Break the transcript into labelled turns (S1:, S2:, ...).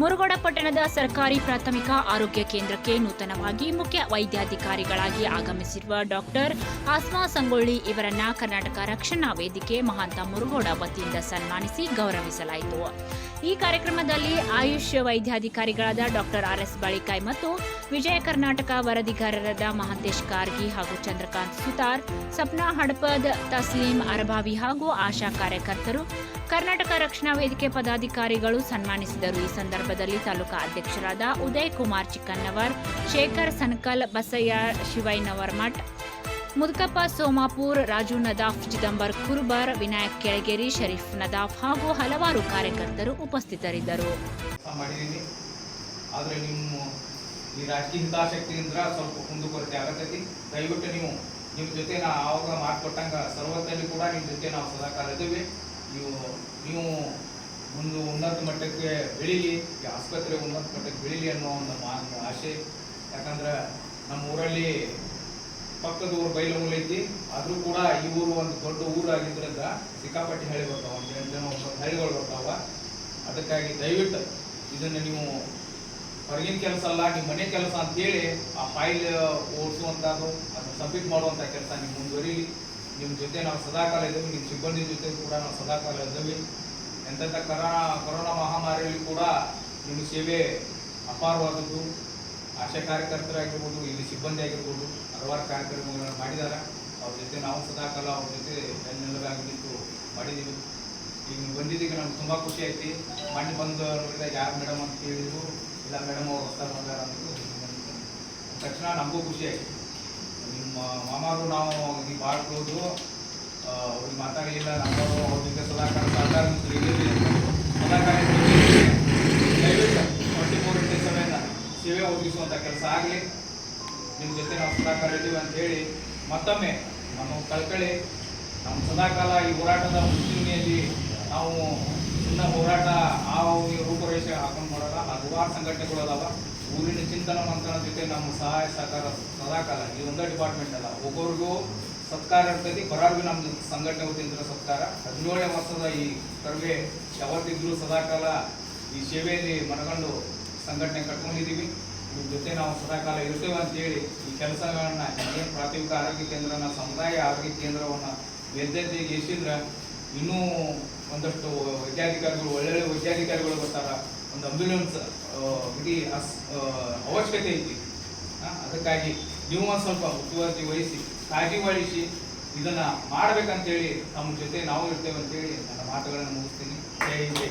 S1: ಮುರುಗೋಡ ಪಟ್ಟಣದ ಸರ್ಕಾರಿ ಪ್ರಾಥಮಿಕ ಆರೋಗ್ಯ ಕೇಂದ್ರಕ್ಕೆ ನೂತನವಾಗಿ ಮುಖ್ಯ ವೈದ್ಯಾಧಿಕಾರಿಗಳಾಗಿ ಆಗಮಿಸಿರುವ ಡಾಕ್ಟರ್ ಆಸ್ಮಾ ಸಂಗೊಳ್ಳಿ ಇವರನ್ನ ಕರ್ನಾಟಕ ರಕ್ಷಣಾ ವೇದಿಕೆ ಮಹಾಂತ ಮುರುಗೋಡ ವತಿಯಿಂದ ಸನ್ಮಾನಿಸಿ ಗೌರವಿಸಲಾಯಿತು. ಈ ಕಾರ್ಯಕ್ರಮದಲ್ಲಿ ಆಯುಷ್ ವೈದ್ಯಾಧಿಕಾರಿಗಳಾದ ಡಾಕ್ಟರ್ ಆರ್ ಎಸ್ ಬಳಿಕಾಯ್ ಮತ್ತು ವಿಜಯ ಕರ್ನಾಟಕ ವರದಿಗಾರರಾದ ಮಹಾಂತೇಶ್ ಕಾರ್ಗಿ ಹಾಗೂ ಚಂದ್ರಕಾಂತ್ ಸುತಾರ್, ಸಪ್ನಾ ಹಡಪದ್, ತಸ್ಲೀಂ ಅರಭಾವಿ ಹಾಗೂ ಆಶಾ ಕಾರ್ಯಕರ್ತರು ಕರ್ನಾಟಕ ರಕ್ಷಣಾ ವೇದಿಕೆ ಪದಾಧಿಕಾರಿಗಳು ಸನ್ಮಾನಿಸಿದರು. ಈ ಸಂದರ್ಭದಲ್ಲಿ ತಾಲೂಕಾ ಅಧ್ಯಕ್ಷರಾದ ಉದಯ್ ಕುಮಾರ್ ಚಿಕ್ಕನ್ನವರ್, ಶೇಖರ್ ಸನ್ಕಲ್ ಬಸಯ್ಯ ಶಿವೈನವರ್ ಮಠ್, ಮುದುಕಪ್ಪ ಸೋಮಾಪುರ್, ರಾಜು ನದಾಫ್, ಚಿದಂಬರ್ ಕುರ್ಬರ್, ವಿನಾಯಕ್ ಕೆಳಗೇರಿ, ಶರೀಫ್ ನದಾಫ್ ಹಾಗೂ ಹಲವಾರು ಕಾರ್ಯಕರ್ತರು ಉಪಸ್ಥಿತರಿದ್ದರು.
S2: ಆದರೆ ನಿಮ್ಮ ಈ ರಾಜಕೀಯ ಹಿತಾಸಕ್ತಿಯಿಂದ ಸ್ವಲ್ಪ ಕುಂದುಕೊರತೆ ಆಗತೈತಿ. ದಯವಿಟ್ಟು ನೀವು ನಿಮ್ಮ ಜೊತೆ ನಾವು ಆವಾಗ ಮಾತುಕೊಟ್ಟಂಗ ಸರ್ವತ್ತಲ್ಲಿ ಕೂಡ ನಿಮ್ಮ ಜೊತೆ ನಾವು ಸದಾಕಾಲ ಇದ್ದೀವಿ ನೀವು ನೀವು ಒಂದು ಉನ್ನತ ಮಟ್ಟಕ್ಕೆ ಬೆಳೀಲಿ ಆಸ್ಪತ್ರೆ ಉನ್ನತ ಮಟ್ಟಕ್ಕೆ ಬೆಳೀಲಿ ಅನ್ನೋ ಒಂದು ಮಾ- ಆಸೆ. ಯಾಕಂದ್ರೆ ನಮ್ಮ ಊರಲ್ಲಿ ಪಕ್ಕದ ಊರು ಬೈಲಮೂಲ ಐತಿ. ಆದರೂ ಕೂಡ ಈ ಊರು ಒಂದು ದೊಡ್ಡ ಊರಾಗಿದ್ದರಿಂದ ಸಿಕ್ಕಾಪಟ್ಟಿ ಹಳ್ಳಿ ಬರ್ತಾವ. ಒಂದು ಜನ ಒಂಬತ್ತು ಹಳ್ಳಿಗಳು ಬರ್ತಾವ. ಅದಕ್ಕಾಗಿ ದಯವಿಟ್ಟು ಇದನ್ನು ನೀವು ಹೊರಗಿನ ಕೆಲಸ ಅಲ್ಲ, ನಿಮ್ಮ ಮನೆ ಕೆಲಸ ಅಂತೇಳಿ ಆ ಫೈಲ್ ಓಡಿಸುವಂಥದ್ದು ಅದನ್ನು ಸಬ್ಮಿಟ್ ಮಾಡುವಂಥ ಕೆಲಸ ನೀವು ಮುಂದುವರಿಲಿ. ನಿಮ್ಮ ಜೊತೆ ನಾವು ಸದಾಕಾಲ ಇದ್ದೀವಿ. ನಿಮ್ಮ ಸಿಬ್ಬಂದಿ ಜೊತೆ ಕೂಡ ನಾವು ಸದಾಕಾಲ ಇದ್ದೀವಿ. ಎಂತೆಂಥ ಕರೋನಾ ಕೊರೋನಾ ಮಹಾಮಾರಿಯಲ್ಲಿ ಕೂಡ ನಿಮ್ಮ ಸೇವೆ ಅಪಾರವಾದದ್ದು. ಆಶಾ ಕಾರ್ಯಕರ್ತರಾಗಿರ್ಬೋದು, ಇಲ್ಲಿ ಸಿಬ್ಬಂದಿ ಆಗಿರ್ಬೋದು, ಹಲವಾರು ಕಾರ್ಯಕ್ರಮಗಳನ್ನು ಮಾಡಿದ್ದಾರೆ. ಅವ್ರ ಜೊತೆ ನಾವು ಸದಾಕಾಲ ಅವ್ರ ಜೊತೆ ನಿಂತು ಮಾಡಿದ್ದೀವಿ. ಈಗ ನೀವು ಬಂದಿದ್ದಕ್ಕೆ ನಮ್ಗೆ ತುಂಬ ಖುಷಿ ಐತಿ ಮಣ್ಣು ಬಂದು ನೋಡಿದಾಗ ಯಾರು ಮೇಡಮ್ ಅಂತ ಕೇಳಿದ್ರು, ಇಲ್ಲ ಮೇಡಮ್ ಅವ್ರು ಹೊಸ ಬಂದಾರ ಅಂತ. ತಕ್ಷಣ ನಮಗೂ ಖುಷಿ ಆಯಿತು. ನಿಮ್ಮ ಮಾಮಾರು ನಾವು ಭಾಳ ಕ್ಲೋಸು ಅವ್ರಿಗೆ ಮಾತಾಡಲಿಲ್ಲ, ನಮ್ಮವರು ಸಹಕಾರ ಇರ್ಲಿ. ದಯವಿಟ್ಟು ಟ್ವೆಂಟಿ ಫೋರ್ ಸೇವೆ ಒದಗಿಸುವಂಥ ಕೆಲಸ ಆಗಲಿ. ನಿಮ್ಮ ಜೊತೆ ನಾವು ಸದಾಕಾಲ ಇದ್ದೀವಿ ಅಂತ ಹೇಳಿ ಮತ್ತೊಮ್ಮೆ ನಾನು ಕಳ್ಕಳಿ, ನಮ್ಮ ಸದಾಕಾಲ ಈ ಹೋರಾಟದ ಮುಂಚೂಣಿಯಲ್ಲಿ ನಾವು ಸುಮ್ಮನೆ ಹೋರಾಟ ಆ ರೂಪರೇಷೆ ಹಾಕೊಂಡು ಮಾಡಲ್ಲ. ಹಲವಾರು ಸಂಘಟನೆಗಳು ಅದಾವ. ಊರಿನ ಚಿಂತನ ಮಂಥನ ಜೊತೆ ನಮ್ಮ ಸಹಾಯ ಸಹಕಾರ ಸದಾಕಾಲ ಈ ಒಂದೇ ಡಿಪಾರ್ಟ್ಮೆಂಟ್ ಅಲ್ಲ. ಒಬ್ಬರಿಗೂ ಸತ್ಕಾರ ಇರ್ತೈತಿ. ಬರೋರ್ಗೂ ನಮ್ಮ ಸಂಘಟನೆ ವತಿಯಿಂದ ಸತ್ಕಾರ. ಹದಿನೇಳನೇ ವರ್ಷದ ಈ ಸರ್ವೆ ಯಾವತ್ತಿದ್ರೂ ಸದಾಕಾಲ ಈ ಸೇವೆಯಲ್ಲಿ ಮನಗಂಡು ಸಂಘಟನೆ ಕಟ್ಕೊಂಡಿದ್ದೀವಿ ಇದ್ರ ಜೊತೆ ನಾವು ಸದಾಕಾಲ ಇರ್ತೇವೆ ಅಂತೇಳಿ ಈ ಕೆಲಸಗಳನ್ನ ಏನು ಪ್ರಾಥಮಿಕ ಆರೋಗ್ಯ ಕೇಂದ್ರನ, ಸಮುದಾಯ ಆರೋಗ್ಯ ಕೇಂದ್ರವನ್ನು ವೇದ್ಯತೆಗೆ ಎಸಿದ್ರೆ ಇನ್ನೂ ಒಂದಷ್ಟು ವೈದ್ಯಾಧಿಕಾರಿಗಳು, ಒಳ್ಳೊಳ್ಳೆ ವೈದ್ಯಾಧಿಕಾರಿಗಳು ಬರ್ತಾರ. ಒಂದು ಆಂಬ್ಯುಲೆನ್ಸ್ ಇಡೀ ಅವಶ್ಯಕತೆ ಐತಿ. ಅದಕ್ಕಾಗಿ ನೀವು ಒಂದು ಸ್ವಲ್ಪ ಮುತುವರ್ಜಿ ವಹಿಸಿ, ಕಾಳಜಿ ವಹಿಸಿ ಇದನ್ನ ಮಾಡ್ಬೇಕಂತೇಳಿ ನಮ್ಮ ಜೊತೆ ನಾವು ಇರ್ತೇವೆ ಅಂತೇಳಿ ನನ್ನ ಮಾತುಗಳನ್ನು ಮುಗಿಸ್ತೀನಿ. ಜೈ ಜೈ